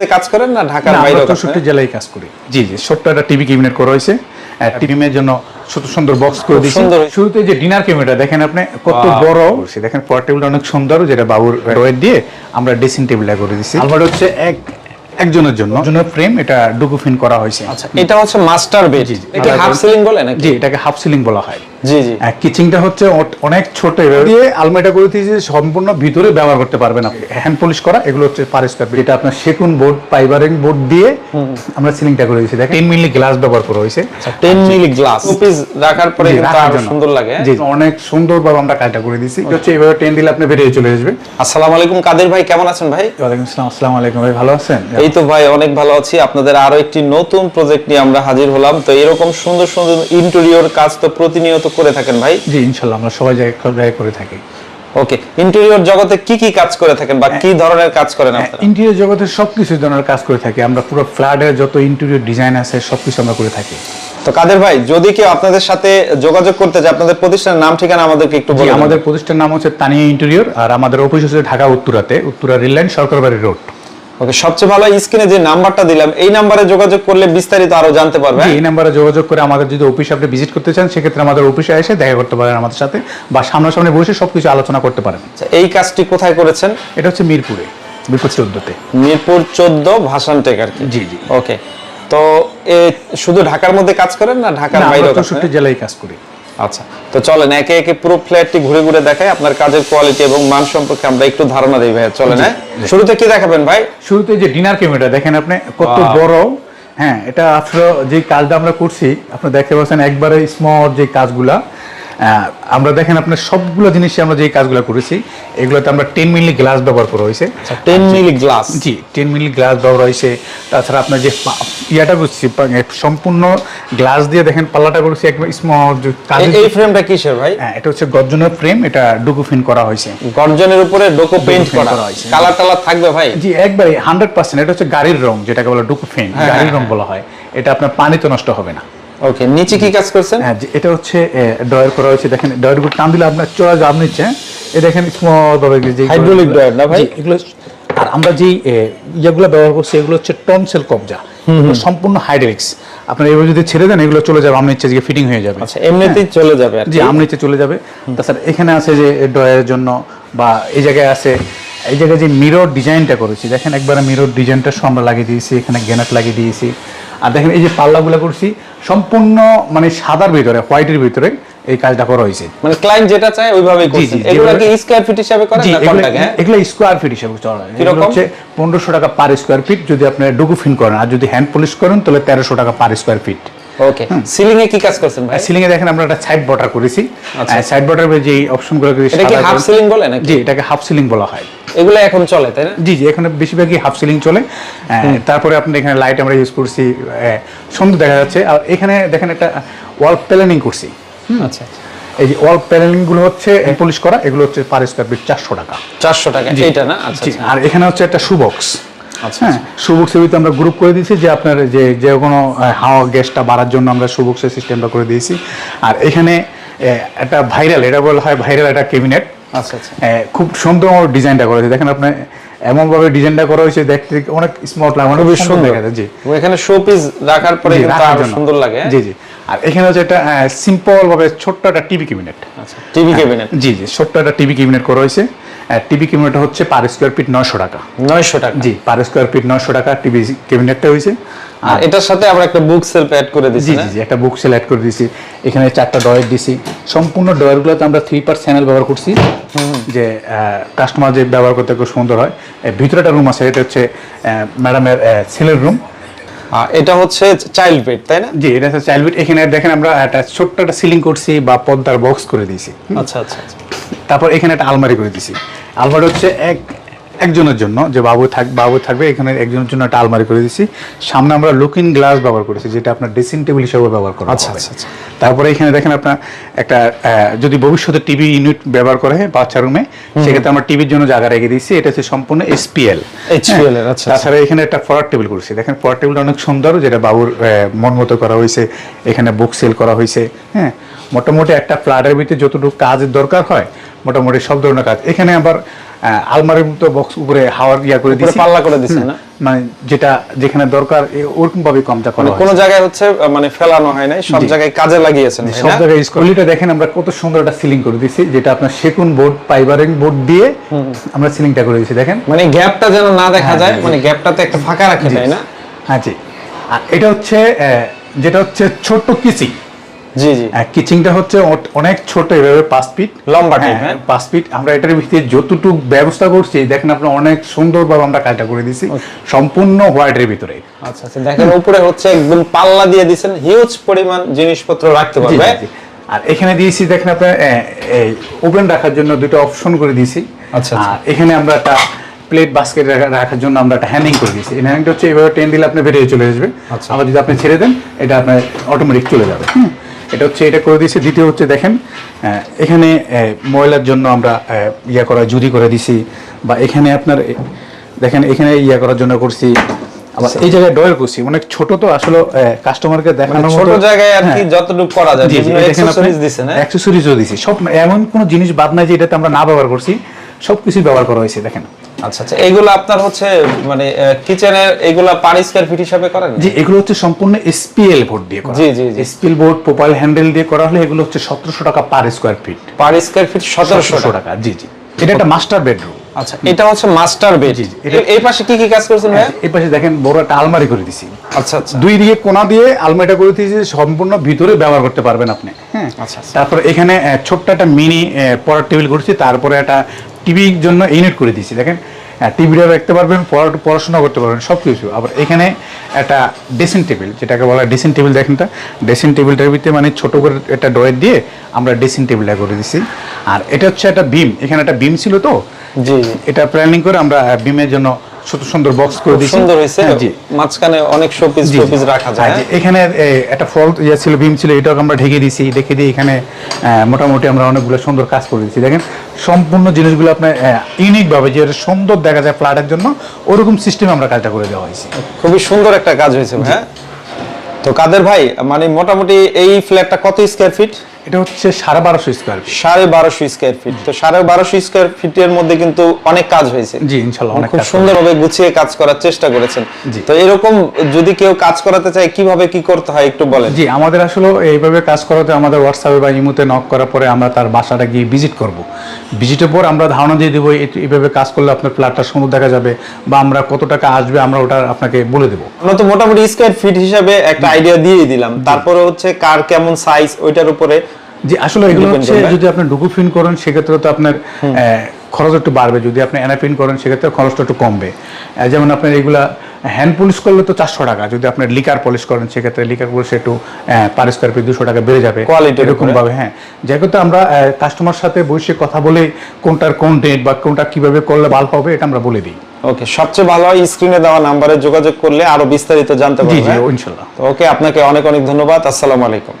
কাজ করেন না ঢাকার বাইরে চৌষট্টি জেলায় কাজ করি। জি জি ছোট্ট একটা টিভি ক্যাবিনেট করা হয়েছে। টিভিমের জন্য ছোট সুন্দর বক্স করে দিয়েছি। শুরুতে যে ডিনার ক্যাবিনেটটা দেখেন আপনি কত বড়। দেখেন টেবিলটা অনেক সুন্দর যেটা বাবুর ড্রয়ের দিয়ে আমরা ড্রেসিং টেবিলটা করে দিচ্ছি আলমারি হচ্ছে এক একজনের জন্য। জনের ফ্রেম এটা ডুকুফিন করা হয়েছে। আচ্ছা এটা হচ্ছে মাস্টার বেড। এটা হাফ সিলিং বলে নাকি? জি এটাকে হাফ সিলিং বলা হয়। জি জি। কিচিংটা হচ্ছে অনেক ছোট দিয়ে আলমারিটা করে দিয়েছি সম্পূর্ণ ভিতরে ব্যবহার করতে পারবেন আপনি। হ্যান্ড পলিশ করা এগুলো হচ্ছে পার স্কোয়ার ফিট এটা আপনার সেগুন বোর্ড ফাইবারিং বোর্ড দিয়ে আমরা সিলিংটা করে দিয়েছি। দেখেন। টেন মিলি গ্লাস ব্যবহার করা হয়েছে। 10 মিলি গ্লাস পিস রাখার পরে কিন্তু আরও সুন্দর লাগে? জি অনেক সুন্দরভাবে আমরা কাজটা করে দিয়েছি। এটা হচ্ছে এভাবে টেন দিলে আপনি বেরিয়ে চলে আসবে আসসালামু আলাইকুম কাদের ভাই কেমন আছেন ভাই? ওয়ালাইকুম আসসালাম। আসসালামু আলাইকুম ভাই ভালো আছেন? এই তো ভাই অনেক ভালো আছি। আপনাদের আরও একটি নতুন প্রজেক্ট নিয়ে আমরা হাজির হলাম। তো এরকম সুন্দর সুন্দর ইন্টেরিয়র কাজ তো প্রতিনিয়ত করে থাকেন ভাই? জি ইনশাল্লাহ আমরা সবাই জায়গায় করে থাকি। ওকে ইন্টেরিয়র জগতে কি কি কাজ করে থাকেন বা কি ধরনের কাজ করেন আপনারা? ইন্টেরিয়র জগতের সব কিছু ধরনের কাজ করে থাকি। আমরা পুরো ফ্ল্যাটের যত ইন্টেরিয়র ডিজাইন আছে সব কিছু আমরা করে থাকি। তো কাদের ভাই যদি কেউ আপনাদের সাথে যোগাযোগ করতে চায় আপনাদের প্রতিষ্ঠানের নাম ঠিকানা আমাদেরকে একটু জি বলে আমাদের প্রতিষ্ঠানের নাম হচ্ছে তানিয়া ইন্টেরিয়র আর আমাদের অফিস হচ্ছে Dhaka উত্তরাতে Uttara rail line Sarkarbari road. Okay সবচেয়ে ভালো স্ক্রিনে যে নাম্বারটা দিলাম এই নাম্বারে যোগাযোগ করলে বিস্তারিত আরও জানতে পারবে। এই নাম্বারে যোগাযোগ করে আমাদের যদি অফিসে আপনি ভিজিট করতে চান সেক্ষেত্রে আমাদের অফিসে এসে দেখা করতে পারেন আমাদের সাথে বা সামনাসামনি বসে সবকিছু আলোচনা করতে পারেন। আচ্ছা, এই কাজটি কোথায় করেছেন? এটা হচ্ছে মিরপুরে মিরপুর চোদ্দতে। মিরপুর চোদ্দ ভাষণ টেক আর কি? জি জি। ওকে তো এ শুধু ঢাকার মধ্যে কাজ করেন না ঢাকার চৌষট্টি জেলায় কাজ করি। আচ্ছা তো চলেন একে একে পুরো ফ্ল্যাটটি ঘুরে ঘুরে দেখাই আপনার কাজের কোয়ালিটি এবং মান সম্পর্কে আমরা একটু ধারণা দিই ভাই চলেন হ্যাঁ? শুরুতে কি দেখাবেন ভাই? শুরুতে যে ডিনার ক্যামেরা দেখেন আপনি কত বড়। হ্যাঁ এটা আসলে যে কাজটা আমরা করছি আপনি দেখতে পাচ্ছেন একবারে স্মল যে কাজগুলা। আমরা দেখেন আপনার সবগুলো জিনিসে আমরা যে কাজগুলো করেছি এগুলোতে আমরা টেন মিলি গ্লাস ব্যবহার করা হয়েছে। টেন মিলি গ্লাস জি টেন মিলি গ্লাস ব্যবহার হয়েছে। তাছাড়া আপনার যে ইয়াটা করছি সম্পূর্ণ গ্লাস দিয়ে দেখেন পাল্লাটা করেছি একবার স্মল এই ফ্রেমটা কিসের ভাই? হ্যাঁ এটা হচ্ছে গর্জনের ফ্রেম এটা ডুকুফিন করা হয়েছে। গর্জনের উপরে ডোকো পেইন্ট করা। হয়েছে। কালার টালার থাকবে ভাই? জি একবারে হান্ড্রেড পার্সেন্ট এটা হচ্ছে গাড়ির রং যেটাকে বলে ডুকুফিন হ্যাঁ, গাড়ির হ্যাঁ, রং বলা হয়। এটা আপনার পানিতে নষ্ট হবে না। ওকে নিচে কি কাজ করছেন? হ্যাঁ এটা হচ্ছে ড্রয়ার করা হয়েছে। দেখেন ড্রয়ার টান দিলে আপনার চড়া জাম নিচ্ছে দেখেন স্মল ভাবে যে Hydraulic dryer না ভাই? এগুলো আর আমরা ইয়েগুলো ব্যবহার করছি এগুলো হচ্ছে টনসেল কবজা। সম্পূর্ণ হাইড্রিক্স আপনার এগুলো যদি ছেড়ে দেন এগুলো চলে যাবে আমনি ইচ্ছে যে ফিটিং হয়ে যাবে। আচ্ছা এমনিতেই চলে যাবে জি চলে যাবে। তাছাড়া এখানে আছে যে ড্রয়ারের জন্য বা এই জায়গায় আছে এই জায়গায় যে মিরর ডিজাইনটা করেছি। দেখেন একবারে মিরর ডিজাইনটা আমরা লাগিয়ে দিয়েছি এখানে গ্যানাট লাগিয়ে দিয়েছি। আর দেখেন এই যে পাল্লাগুলো করছি সম্পূর্ণ মানে সাদার ভিতরে হোয়াইটের ভিতরে এই কাজটা করা হয়েছে। মানে ক্লায়েন্ট যেটা চায় ওইভাবেই জি, করছেন এগুলো কি স্কয়ার ফিট হিসাবে করেন না এগুলো কন্টাক্ট হ্যাঁ? এগুলো স্কোয়ার ফিট হিসেবে চলা হয়। এগুলো হচ্ছে পনেরোশো টাকা পার স্কোয়ার ফিট যদি আপনি ডুগু ফিন করেন। আর যদি হ্যান্ড পলিশ করেন তাহলে তেরোশো টাকা per square feet okay ceiling এ কি কাজ করছেন ভাই? সিলিং এ দেখেন আমরা একটা সাইড বর্ডার করেছি। আচ্ছা। সাইড বর্ডার যে অপশনগুলো এটা কি হাফ সিলিং বলে নাকি? জি এটাকে হাফ সিলিং বলা হয়। এগুলো এখন চলে তাই না? জি জি এখানে বেশিরভাগই হাফ সিলিং চলে। তারপরে আপনি এখানে লাইট আমরা ইউজ করছি সুন্দর দেখা যাচ্ছে। আর এখানে দেখেন একটা ওয়াল প্ল্যানিং করছি। আচ্ছা এই যে ওয়াল প্যানেলিংগুলো হচ্ছে পলিশ করা এগুলো হচ্ছে পার স্কোয়ার ফিট চারশো টাকা। চারশো টাকা এইটা না? আচ্ছা আচ্ছা। আর এখানে হচ্ছে একটা শুবক্স আচ্ছা, হ্যাঁ শুবক্সের ভিতরে আমরা গ্রুপ করে দিয়েছি যে আপনার যে যে কোনো হাওয়া গ্যাসটা বাড়ার জন্য আমরা শুবক্সের সিস্টেমটা করে দিয়েছি। আর এখানে একটা ভাইরাল এটা বলা হয় ভাইরাল একটা ক্যাবিনেট আচ্ছা আচ্ছা খুব সুন্দর ডিজাইনটা করা হয়েছে। দেখেন আপনি এমন ভাবে ডিজাইনটা করা হয়েছে দেখতে অনেক স্মার্ট লাগে অনেক সুন্দর দেখা যায়। জি। এখানে শো পিস রাখার পরে কিন্তু আরও সুন্দর লাগে? জি জি। আর এখানে হচ্ছে একটা সিম্পল ভাবে ছোট্ট একটা টিভি ক্যাবিনেট আচ্ছা টিভি ক্যাবিনেট জি জি ছোট্ট একটা টিভি ক্যাবিনেট করা হয়েছে। টিভি ক্যাবিনেট হচ্ছে পার স্কোয়ার ফিট নয়শো টাকা। নয়শো টাকা। জি পার স্কোয়ার ফিট নয়শো টাকা টিভি ক্যাবিনেটটা হয়েছে। আর এটার সাথে আমরা একটা বুক সেলফ অ্যাড করে দিচ্ছি জি জি একটা বুক সিলেক্ট করে দিয়েছি এখানে চারটা ডয়ার দিছি। সম্পূর্ণ ডয়ারগুলোতে আমরা থ্রি পার চ্যানেল ব্যবহার করছি। যে কাস্টমার যে ব্যবহার করতে খুব সুন্দর হয়। ভিতরে একটা রুম আছে এটা হচ্ছে ম্যাডামের ছেলের রুম এটা হচ্ছে চাইল্ড বেড তাই না? জি এটা হচ্ছে চাইল্ড বেড এখানে দেখেন আমরা একটা ছোট্ট একটা সিলিং করছি বা পর্দার বক্স করে দিয়েছি। আচ্ছা আচ্ছা আচ্ছা। তারপর এখানে একটা আলমারি করে দিয়েছি। আলমারি হচ্ছে এক একজনের জন্য যে বাবু থাক বাবু থাকবে এখানে একজনের জন্য একটা আলমারি করে দিছি। সামনে আমরা লুকিং গ্লাস ব্যবহার করেছি যেটা আপনার ড্রেসিং টেবিল হিসেবে ব্যবহার করা আচ্ছা, আচ্ছা, আচ্ছা। তারপরে এখানে দেখেন আপনার একটা যদি ভবিষ্যতে টিভি ইউনিট ব্যবহার করে বাচ্চা রুমে সেক্ষেত্রে আমরা টিভির জন্য জায়গা রেখে দিচ্ছি এটা হচ্ছে সম্পূর্ণ এসপিএল HPL আচ্ছা, তাছাড়া এখানে একটা ফরার টেবিল করেছি। দেখেন ফরার টেবিলটা অনেক সুন্দর যেটা বাবুর মন মতো করা হয়েছে। এখানে বুক সেল করা হয়েছে হ্যাঁ। মোটামুটি একটা ফ্ল্যাটের ভিতরে যতটুকু কাজের দরকার হয় মোটামুটি সব ধরনের কাজ। এখানে আবার আলমারির মতো বক্স উপরে হাওয়ার ইয়া করে দিয়েছি পাল্লা করে দিছে না? মানে যেটা যেখানে দরকার ওরকম ভাবে কমটা করা মানে হয় কোনো জায়গায় হচ্ছে মানে ফেলানো হয় নাই সব জায়গায় কাজে লাগিয়েছেন সব? জায়গায় স্কুলিটা দেখেন আমরা কত সুন্দর একটা সিলিং করে দিয়েছি যেটা আপনার সেগুন বোর্ড পাইবারিং বোর্ড দিয়ে আমরা সিলিংটা করে দিয়েছি দেখেন। মানে গ্যাপটা যেন না দেখা হ্যাঁ, যায় জি। মানে গ্যাপটাতে একটা ফাঁকা রাখা যায় না? হ্যাঁ জি। আর এটা হচ্ছে যেটা হচ্ছে ছোট্ট কিচিং। জি জি। কিচিংটা হচ্ছে অনেক ছোট এভাবে পাঁচ ফিট লম্বা হ্যাঁ, হ্যাঁ? পাঁচ ফিট আমরা এটার ভিতরে যতটুকু ব্যবস্থা করছি দেখেন আপনার অনেক সুন্দরভাবে আমরা কাজটা করে দিয়েছি সম্পূর্ণ হোয়াইটের ভিতরে। আচ্ছা আচ্ছা দেখেন উপরে হচ্ছে একদম পাল্লা দিয়ে দিছেন হিউজ পরিমাণ জিনিসপত্র রাখতে পারবে। আর এখানে দিয়েছি দেখেন আপনার এই ওপেন রাখার জন্য দুটো অপশন করে দিয়েছি। আচ্ছা, আচ্ছা। আর এখানে আমরা একটা প্লেট বাস্কেট রাখার জন্য আমরা একটা হ্যান্ডিং করে দিয়েছি। এই হ্যান্ডিংটা হচ্ছে এভাবে টেন দিলে আপনি বেরিয়ে চলে আসবে আচ্ছা। আবার যদি আপনি ছেড়ে দেন এটা আপনার অটোমেটিক চলে যাবে। হুম। এটা হচ্ছে এটা করে দিয়েছি। দ্বিতীয় হচ্ছে দেখেন এখানে ময়লার জন্য আমরা ইয়া করা জুরি করে দিছি। বা এখানে আপনার দেখেন এখানে ইয়া করার জন্য করছি। আবার এই জায়গায় ডয়ের করছি। অনেক ছোট তো আসলে কাস্টমারকে মানে দেখানোর ছোট মতো- জায়গায় আর কি হ্যাঁ। যতটুকু করা যায় বিভিন্ন অ্যাকসেসরিজ হ্যাঁ? অ্যাক্সেসরিজও দিছি। সব এমন কোনো জিনিস বাদ নাই যে এটাতে আমরা না ব্যবহার করছি। সব কিছু ব্যবহার করা হয়েছে দেখেন। আচ্ছা আচ্ছা এগুলো আপনার হচ্ছে মানে কিচেনের এগুলো পার স্কয়ার ফিট হিসাবে করেন? যে এগুলো হচ্ছে সম্পূর্ণ এসপিএল বোর্ড দিয়ে করা। জি, জি, জি। এসপিএল বোর্ড প্রোপাইল হ্যান্ডেল দিয়ে করা হলে এগুলো হচ্ছে সতেরোশো টাকা per square feet. Per square feet সতেরোশো সতেরোশো টাকা। জি জি। এটা একটা মাস্টার বেডরুম আচ্ছা এটা হচ্ছে মাস্টার বেড জি, জি, এটা- এই পাশে কি কি কাজ করছেন ভাই এই পাশে দেখেন বড় একটা আলমারি করে দিছি। আচ্ছা আচ্ছা। দুই দিকে কোনা দিয়ে আলমারিটা করে দিয়েছি সম্পূর্ণ ভিতরে ব্যবহার করতে পারবেন আপনি হ্যাঁ। আচ্ছা। তারপর এখানে ছোট্ট একটা মিনি পড়ার টেবিল করেছি তারপরে একটা টিভির জন্য ইউনিট করে দিয়েছি। দেখেন টিভিটা রাখতে পারবেন পড়া- পড়াশোনা করতে পারবেন সব কিছু আবার এখানে একটা ড্রেসিং টেবিল যেটাকে বলা ড্রেসিং টেবিল দেখেন তা। ড্রেসিং টেবিলটার ভিতরে মানে ছোটো করে একটা ড্রয়ের দিয়ে আমরা ড্রেসিং টেবিলটা করে দিছি আর এটা হচ্ছে একটা বিম এখানে একটা বিম ছিল তো? জি। এটা প্ল্যানিং করে আমরা বিমের জন্য সুন্দর বক্স করে দিয়েছি। সুন্দর হয়েছে। হ্যাঁ, জি। মাঝখানে অনেক শোপিস শোপিস রাখা যায়। হ্যাঁ? এখানে একটা ফল ইয়ে ছিল বিম ছিল এটাকে আমরা ঢেকে দিয়েছি। ঢেকে দিয়ে এখানে মোটামুটি আমরা অনেকগুলো সুন্দর কাজ করে দিয়েছি। দেখেন সম্পূর্ণ জিনিসগুলো আপনার ইউনিক ভাবে যে সুন্দর দেখা যায় ফ্ল্যাটের জন্য ওরকম সিস্টেমে আমরা কাজটা করে দেওয়া হয়েছে। খুবই সুন্দর একটা কাজ হয়েছে হ্যাঁ? তো কাদের ভাই মানে মোটামুটি এই ফ্ল্যাটটা কত স্কোয়ার ফিট এটা হচ্ছে সাড়ে বারোশো স্কোয়ার ফিট সাড়ে বারোশো স্কয়ার ফিট তো সাড়ে বারোশো স্কয়ার ফিটের মধ্যে কিন্তু অনেক কাজ হয়েছে। জি ইনশাল্লাহ অনেক খুব সুন্দরভাবে গুছিয়ে কাজ করার চেষ্টা করেছেন। তো এরকম যদি কেউ কাজ করাতে চায় কীভাবে কি করতে হয় একটু বলেন। জি আমাদের আসলে এইভাবে কাজ করাতে আমাদের হোয়াটসঅ্যাপে বা ইমোতে নক করার পরে আমরা তার বাসাটা গিয়ে ভিজিট করব। ভিজিটের পর আমরা ধারণা দিয়ে দেবো এই- এইভাবে কাজ করলে আপনার ফ্ল্যাটটা সুন্দর দেখা যাবে বা আমরা কত টাকা আসবে আমরা ওটা আপনাকে বলে দেবো। আমরা তো মোটামুটি স্কয়ার ফিট হিসাবে একটা আইডিয়া দিয়ে দিলাম। তারপরে হচ্ছে কার কেমন সাইজ ওইটার উপরে যে আসলে এগুলো হচ্ছে যদি আপনি ডুকুফিন করেন সেক্ষেত্রে তো আপনার খরচ একটু বাড়বে। যদি আপনি অ্যানাপিন করেন সেক্ষেত্রে খরচটা একটু কমবে। যেমন আপনার এগুলা হ্যান্ড পলিশ করলে তো চারশো টাকা। যদি আপনি লিকার পলিশ করেন সেক্ষেত্রে লিকার পলিশ একটু পার স্কোয়ার ফিট দুশো টাকা বেড়ে যাবে। Quality র এরকম ভাবে হ্যাঁ। যেহেতু আমরা কাস্টমার সাথে বসে কথা বলে কোনটার কোন ডেট বা কোনটা কীভাবে করলে ভালো হবে এটা আমরা বলে দিই। ওকে সবচেয়ে ভালো হয় স্ক্রিনে দেওয়া নাম্বারে যোগাযোগ করলে আরও বিস্তারিত জানতে জি জি পারবেন ইনশাল্লাহ। ওকে আপনাকে অনেক অনেক ধন্যবাদ। আসসালামু আলাইকুম।